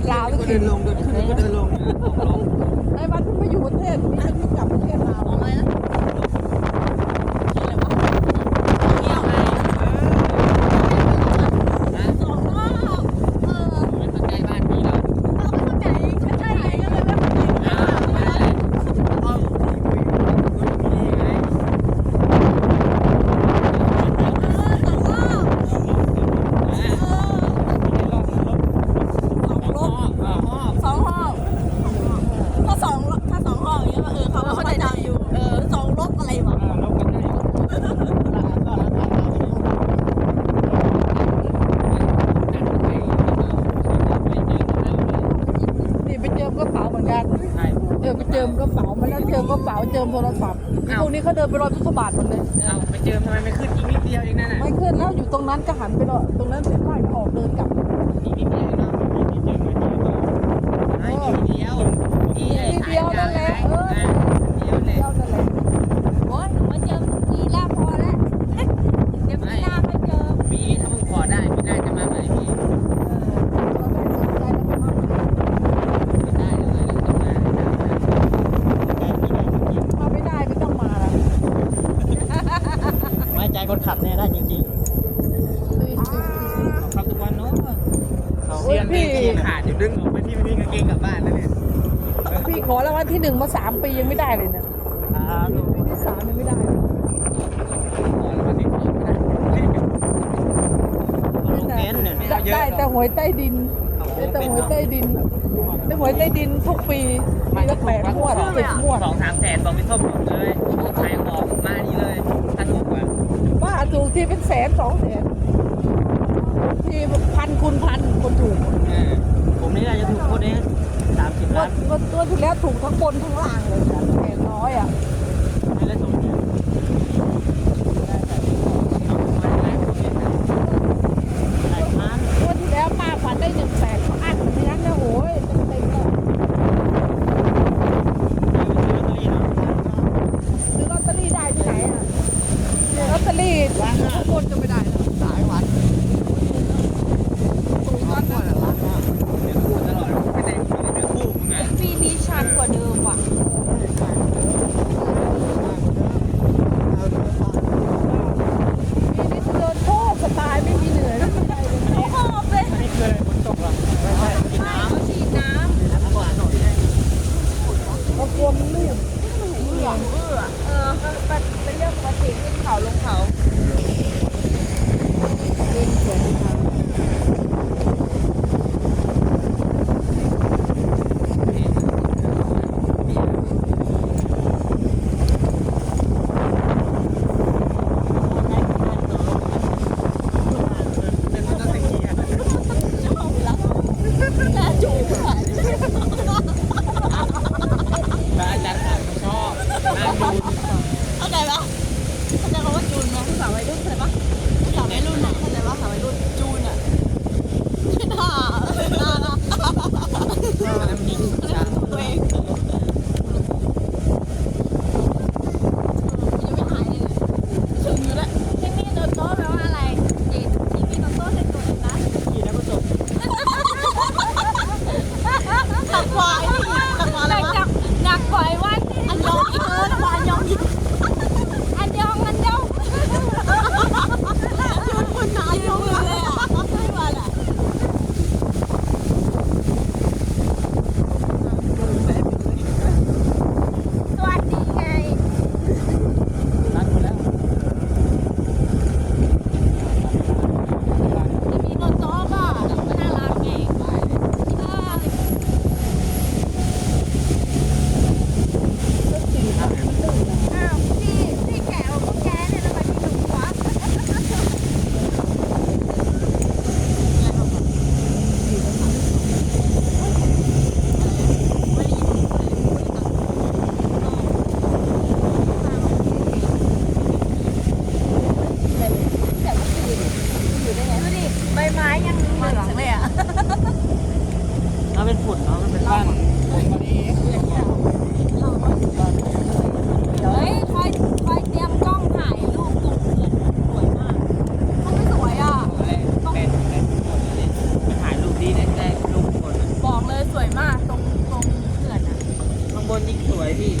ศลาวก็เดินลงเดินขึ้นก็เดินลงไอ้วันที่มาอยู่ประเทศนี้ฉันกลับประเทศลาว อะไรนะสองรอบเออ ไม่เข้าใจบ้านพี่เรา เราไม่เข้าใจก็ใช่ไงก็เลยไม่เข้าใจ อ้าวไม่ได้เอาคุยคุยคุยไง สองรอบเออสองรอบถ้าสองถ้าสองรอบอย่างเงี้ยเออเขาเข้าใจอยู่เออสองรอบอะไรวะ นี่ไปเจิมกระเป๋าเหมือนกันเออไปเจิมกระเป๋ามาแล้วเจิมกระเป๋าเจิมโทรศัพท์ไอ้พวกนี้เขาเดินไปรอยพุทธบาทหมดเลยเอาไปเจิมทำไมไม่ขึ้นอีกนิดเดียวเองนั่นน่ะไม่ขึ้นแล้วอยู่ตรงนั้นก็หันไปรอตรงนั้นเสร็จก็ออกเดินกลับอีกนิดเดียวเนาะอีกนิดเดียวไม่นิดเดียวนี่ไอ้นิดเดียวนั่นแหละเออ เดียวแหละ เจ้านั่นแหละ โอ้ยหนูมาเจอพี่ลาพอแล้วเดี๋ยวพี่ลาไปเจอ ปีนี้ถ้ามึงขอได้ปีหน้าจะมาใหม่พี่ เราได้สนใจแล้วก็มา ไม่ได้เลยต้องมา มาไม่ได้ไม่ต้องมาละ ไว้ใจ คนขับเนี่ยได้จริงขับทุกวันเนาะเสียงพี่ขาดอยู่ดึงออกไปที่ไม่มีกางเกงกลับบ้านแล้วเนี่ยพี่ขอรางวัลที่หนึ่งมาสามปียังไม่ได้เลยเนี่ยๆอ่าปีที่สามยังไม่ได้เลยวันนี้ขอไม่ได้ลงเน้นเนี่ยได้ได้แต่หวยใต้ดินได้แต่หวยใต้ดินได้หวยใต้ดินทุกปีปีละแปดงวดสิบงวดสองสามแสนบอกไม่ส้มหมดเลยขายของมานี่เลยถ้าถูกกว่าว่า ถูกที่เป็นแสนสองแสนที่พันคูณพันคนถูกผมนี่น่าจะถูกคนเองสามสิบงวล้าดนงวดงวดที่แล้วถูกทั้งบนทั้งล่างเลยนะแสนน้อยอะ ไม่ได้ถูกเนี่ยหลายพัน งวดที่แล้วป้าฝันได้หนึ่งแสนเขาอัดอย่างนั้นนะโอ้ยเต็มๆเลย ซื้อลอตเตอรี่ได้ที่ไหนอะซื้อลอตเตอรี่ทุกคนจะไม่ได้นะ สายวัด ถูกกันนะ เดี๋ยวพูดตลอดไม่ได้ไม่ได้คู่มึงไง ปีนี้ชันกว่าเดิมว่ะ ปีนี้เดินโทษสไตล์ไม่มีเหนื่อยไม่มีอะไรเลย หนูหอบเลย นี่คืออะไรฝนตกเหรอไม่ใช่กิน ไม่ น้ เขาฉีดน้ำน้ำหวานหน่อย เรากลัวมันลื่นำเบื่อเบื่อเออก็ เป็นเรื่องปกติขึ้นเขาลงเขา เล่นสวนทาง เป็นมันก็ตะกี้อะ แต่จูบอะ แล้วอาจารย์ขาดชอบน่าดู เข้าใจปะเข้าใจคำว่าจูนไหมภาษาวัยรุ่นเข้าใจปะภาษาวัยรุ่นอะเข้าใจปะภาษาวัยรุ่นจูนอะ เขาเป็นฝุ่นเขาเป็นบ้านเฮ้ยคออยเตรียมกล้องถ่ายรูปกลุ่เพื่อนสวยมากเไม่สวยอะ เป็นเป็นไปถ่ายรูปนี้ได้ได้รูปคนบอกเลยสวยมากตรงตรงเขื่อนอะข้างบนยิ่สวยพี่